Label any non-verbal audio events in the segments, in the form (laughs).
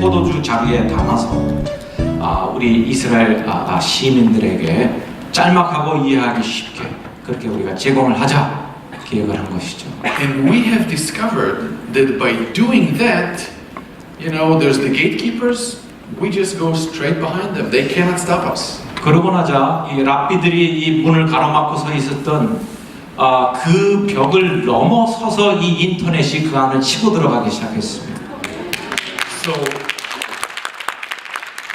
포도주 자루에 담아서 아, 우리 이스라엘 아, 아, 시민들에게 짤막하고 이해하기 쉽게 그렇게 우리가 제공을 하자 기획을 한 것이죠. And we have discovered that by doing that, you know, there's the gatekeepers, we just go straight behind them. They cannot stop us. 그러고 나자 이 랍비들이 이 문을 가로막고 서 있었던 아, 그 벽을 넘어서서 이 인터넷이 그 안을 치고 들어가기 시작했습니다. So,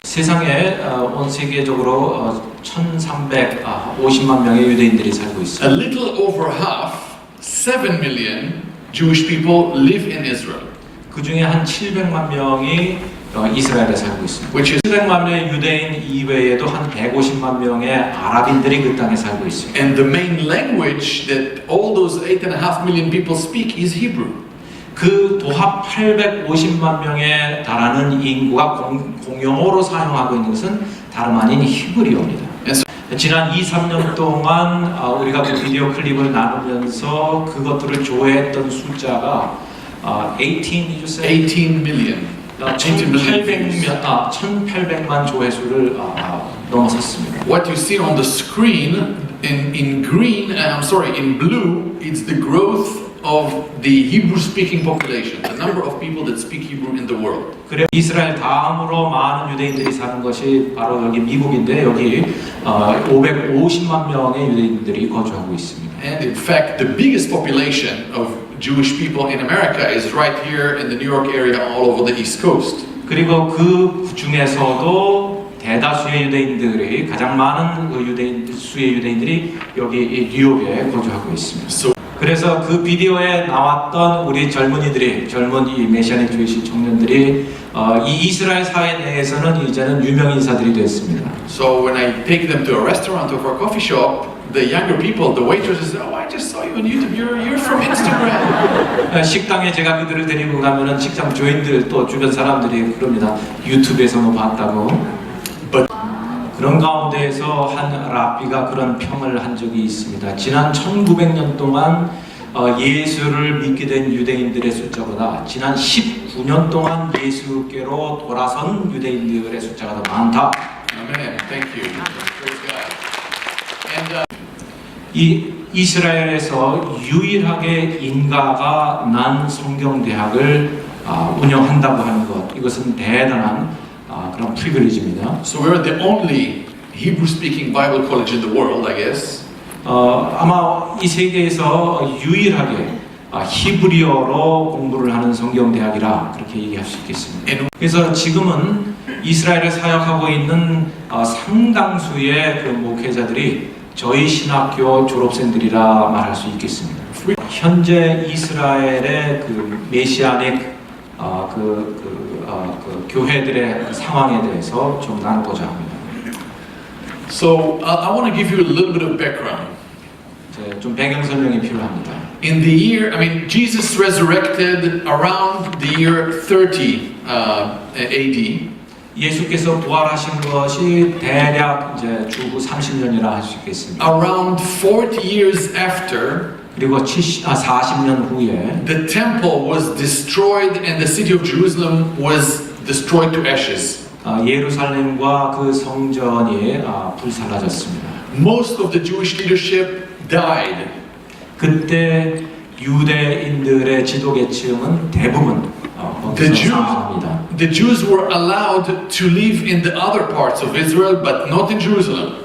세상에 어, 온 세계적으로 어, 1,350만 명의 유대인들이 살고 a 있습니다. little over half, 7 million Jewish people live in Israel, 그 중에 한 700만 명이 어, 이스라엘에 살고 있습니다. which is 700만 명의 유대인 이외에도 한 150만 명의 아랍인들이 그 땅에 살고 있습니다. and the main language that all those 8.5 million people speak is Hebrew. 그 도합 850만 명에 달하는 인구가 공, 공용어로 사용하고 있는 것은 다름 아닌 히브리어입니다. So, 지난 2, 3년 동안 아, 우리가 그 비디오 클립을 나누면서 그것들을 조회했던 숫자가 아, 18, you say? 18 million. 아, 18 million views. 1800만, 아, 1800만 조회수를 아, 아, 넘어섰습니다. What you see on the screen in, in green, uh, I'm sorry, in blue, it's the growth of the Hebrew speaking population, the number of people that speak Hebrew in the world. 그래 이스라엘 다음으로 많은 유대인들이 사는 것이 바로 여기 미국인데 여기 어, 550만 명의 유대인들이 거주하고 있습니다. And in fact, the biggest population of Jewish people in America is right here in the New York area, all over the East Coast. 그리고 그 중에서도 대다수의 유대인들이 가장 많은 그 유대인 수의 유대인들이 여기 이 뉴욕에 거주하고 있습니다. So, 그래서 그 비디오에 나왔던 우리 젊은이들이 젊은 이 메시아닉 주이시 청년들이 어, 이 이스라엘 사회 내에서는 이제는 유명 인사들이 됐습니다. so when I take them to a restaurant or a coffee shop, the younger people, the waitresses, oh, I just saw you on YouTube. You're, you're from Instagram. 어, (laughs) 식당에 제가 그들을 데리고 가면은 식당 주인들 또 주변 사람들이 그럽니다. 유튜브에서 뭐 봤다고. But 그런 가운데에서 한 랍비가 그런 평을 한 적이 있습니다. 지난 1900년 동안 어, 예수를 믿게 된 유대인들의 숫자보다 지난 19년 동안 예수께로 돌아선 유대인들의 숫자가 더 많다. Amen. Thank you. Praise God. 이 이스라엘에서 유일하게 인가가 난 성경 대학을 아, 운영한다고 하는 것 이것은 대단한 아, 그런 프리빌리지입니다. so we're the only Hebrew-speaking Bible college in the world, I guess. 어, 아마 이 세계에서 유일하게 아, 히브리어로 공부를 하는 성경 대학이라 그렇게 얘기할 수 있겠습니다. 그래서 지금은 이스라엘에 사역하고 있는 어, 상당수의 그 목회자들이 저희 신학교 졸업생들이라 말할 수 있겠습니다. 현재 이스라엘의 그 메시아닉 어, 그, 그, 어, 그 교회들의 그 상황에 대해서 좀 나누고자 합니다. so uh, I want to give you a little bit of background. 이제 좀 배경 설명이 필요합니다. In the year, I mean, Jesus resurrected around the year 30 uh, AD. 예수께서 부활하신 것이 대략 이제 주후 30년이라 할 수 있겠습니다. Around 40 years after, 그리고 70, 아, 40년 후에 the temple was destroyed and the city of Jerusalem was destroyed to ashes. 아, 예루살렘과 그 성전이 아, 불살라졌습니다. Most of the Jewish leadership died. 그때 유대인들의 지도계층은 대부분 어, The, 거기서 사망합니다. the Jews were allowed to live in the other parts of Israel, but not in Jerusalem.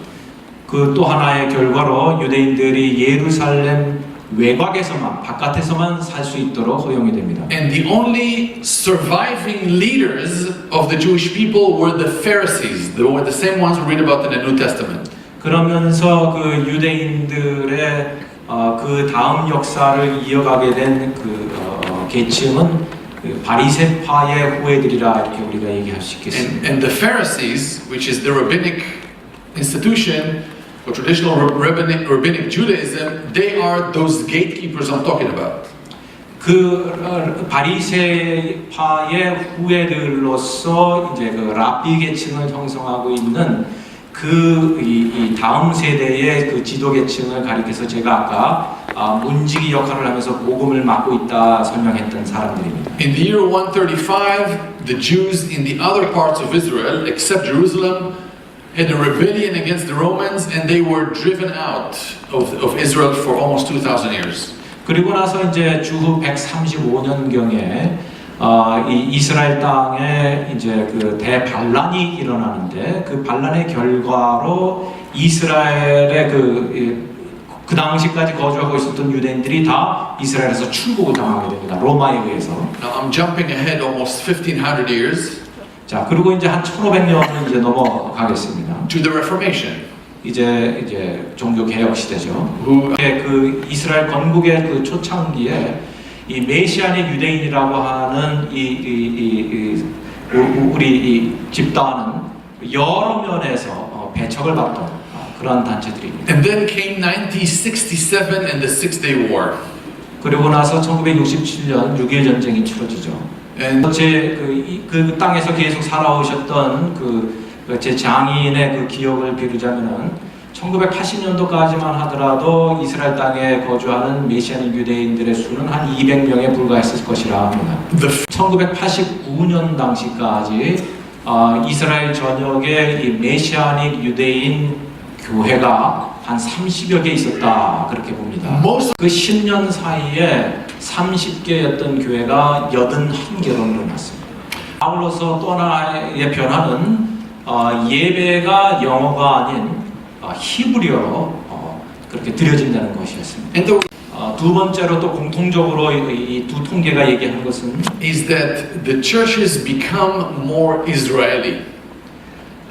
그 또 하나의 결과로 유대인들이 예루살렘 외곽에서만 바깥에서만 살 수 있도록 허용이 됩니다. And the only surviving leaders of the Jewish people were the Pharisees. They were the same ones we read about in the New Testament. 그러면서 그 유대인들의 어, 그 다음 역사를 이어가게 된 그 어, 계층은 그 바리새파의 후예들이라 이렇게 우리가 얘기할 수 있겠습니다. And, and the Pharisees, which is the rabbinic institution or traditional rabbinic, rabbinic Judaism, they are those gatekeepers I'm talking about. 그 어, 바리새파의 후예들로서 이제 그 랍비 계층을 형성하고 있는 그 이 다음 세대의 그 지도 계층을 가리켜서 제가 아까 아, 문지기 역할을 하면서 복음을 맡고 있다 설명했던 사람들입니다. In the year 135, the Jews in the other parts of Israel, except Jerusalem, had a rebellion against the Romans and they were driven out of, of Israel for almost 2,000 years. 그리고 나서 이제 주후 135년 경에 어, 이 이스라엘 땅에 이제 그 대반란이 일어나는데 그 반란의 결과로 이스라엘의 그, 이- 그 당시까지 거주하고 있었던 유대인들이 다 이스라엘에서 출국을 당하게 됩니다. 로마에 의해서. Now I'm jumping ahead almost 1500 years 자, 그리고 이제 한 1500년을 이제 넘어가겠습니다. to the Reformation, 이제 이제 종교 개혁 시대죠. who 예, 그 이스라엘 건국의 그 초창기에 이 메시아닉 유대인이라고 하는 이, 이, 이, 이 우- 우리 이 집단은 여러 면에서 어, 배척을 받던 어, 그러한 단체들입니다. and then came 1967 and the Six Day War. 그리고 나서 1967년 6.1 전쟁이 치러지죠. And 제그 그 땅에서 계속 살아오셨던 그 제 장인의 그 기억을 비르자면은 1980년도까지만 하더라도 이스라엘 땅에 거주하는 메시아닉 유대인들의 수는 한 200명에 불과했을 것이라 합니다. the 1989년 당시까지 어, 이스라엘 전역에 이 메시아닉 유대인 교회가 한 30여 개 있었다 그렇게 봅니다. 그 10년 사이에 30개였던 교회가 81개로 늘어났습니다. 아울러서 또 하나의 변화는 어, 예배가 영어가 아닌 어, 히브리어로 어, 그렇게 드려진다는 것이었습니다. 어, 두 번째로 또 공통적으로 이두 통계가 얘기하는 것은 is that the churches become more Israeli.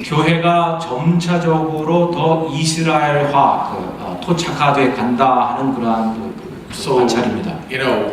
교회가 점차적으로 더 이스라엘화, 그, 어, 토착화돼 간다 하는 그러한 그, 그 So- 관찰입니다. You know,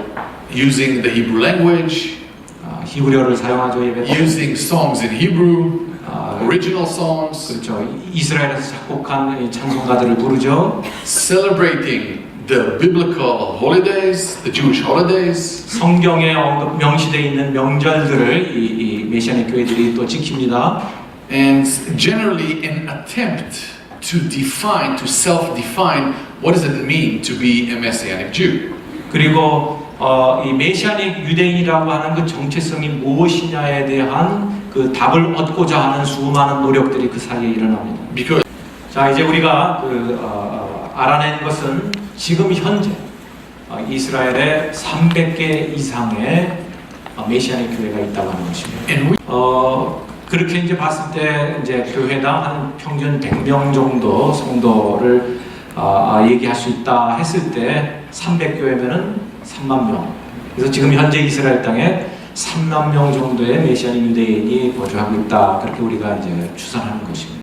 using the Hebrew language, 어, 히브리어를 사용하죠 예배. 때. using songs in Hebrew, 아, original songs, 그렇죠. 이스라엘에서 작곡한 이 찬송가들을 부르죠. celebrating the biblical holidays, the Jewish holidays, 성경에 언급 명시되어 있는 명절들을 이, 이 메시아닉 교회들이 또 지킵니다. And generally an attempt to define, to self-define, what does it mean to be a Messianic Jew? 그리고 어, 이 메시아닉 유대인이라고 하는 그 정체성이 무엇이냐에 대한 그 답을 얻고자 하는 수많은 노력들이 그 사이에 일어납니다. Because 자 이제 우리가 그 어, 어, 알아낸 것은 지금 현재 어, 이스라엘에 300개 이상의 어, 메시아닉 교회가 있다고 하는 것입니다. 어 그렇게 이제 봤을 때 이제 교회당 한 평균 100명 정도 성도를 아, 아, 얘기할 수 있다 했을 때 300교회면은 3만 명. 그래서 지금 현재 이스라엘 땅에 3만 명 정도의 메시아닉 유대인이 거주하고 있다. 그렇게 우리가 이제 추산하는 것입니다.